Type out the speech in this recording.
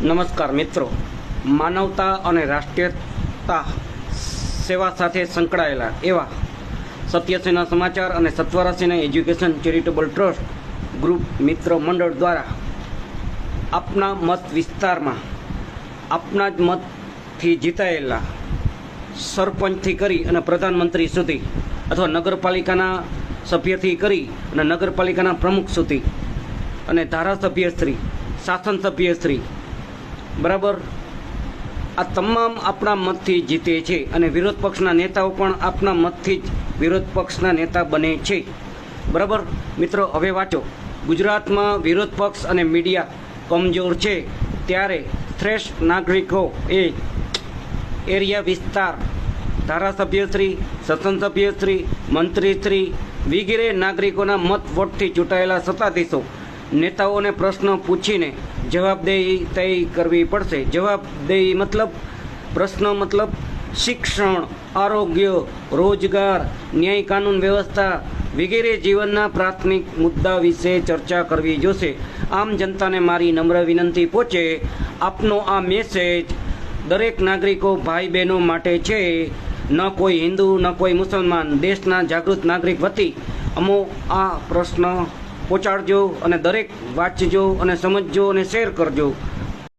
નમસ્કાર મિત્રો. માનવતા અને રાષ્ટ્રીયતા સેવા સાથે સંકળાયેલા એવા સત્યસેના સમાચાર અને સત્વરાસીના એજ્યુકેશન ચેરિટેબલ ટ્રસ્ટ ગ્રુપ મિત્ર મંડળ દ્વારા આપના મત વિસ્તારમાં, આપના જ મતથી જીતાયેલા સરપંચથી કરી અને પ્રધાનમંત્રી સુધી અથવા નગરપાલિકાના સભ્યથી કરી અને નગરપાલિકાના પ્રમુખ સુધી અને ધારાસભ્યશ્રી શાસન સભ્યશ્રી બરાબર? આ તમામ આપણા મતથી જીતે છે અને વિરોધ પક્ષના નેતાઓ પણ આપણા મતથી જ વિરોધ પક્ષના નેતા બને છે. બરાબર? મિત્રો, હવે વાંચો. ગુજરાતમાં વિરોધ પક્ષ અને મીડિયા કમજોર છે. ત્યારે શ્રેષ્ઠ નાગરિકો એ એરિયા વિસ્તાર. ધારાસભ્યશ્રી સભ્યશ્રી મંત્રીશ્રી વગેરે નાગરિકોના મત વોટથી ચૂંટાયેલા સત્તાધીશો. નેતાઓને પ્રશ્ન પૂછીને જવાબદેહી તય કરવી પડશે. જવાબદેહી મતલબ, પ્રશ્ન મતલબ શિક્ષણ, આરોગ્ય, રોજગાર, ન્યાય કાનૂન વ્યવસ્થા વગેરે જીવનના પ્રાથમિક મુદ્દા વિશે ચર્ચા કરવી જોશે. આમ જનતાને મારી નમ્ર વિનંતી પહોંચે. આપનો આ મેસેજ દરેક નાગરિકો ભાઈ બહેનો માટે છે. ન કોઈ હિન્દુ, ન કોઈ મુસલમાન, દેશના જાગૃત નાગરિક વતી. અમો આ પ્રશ્ન પહોંચાડજો અને દરેક વાંચજો અને સમજજો અને શેર કરજો.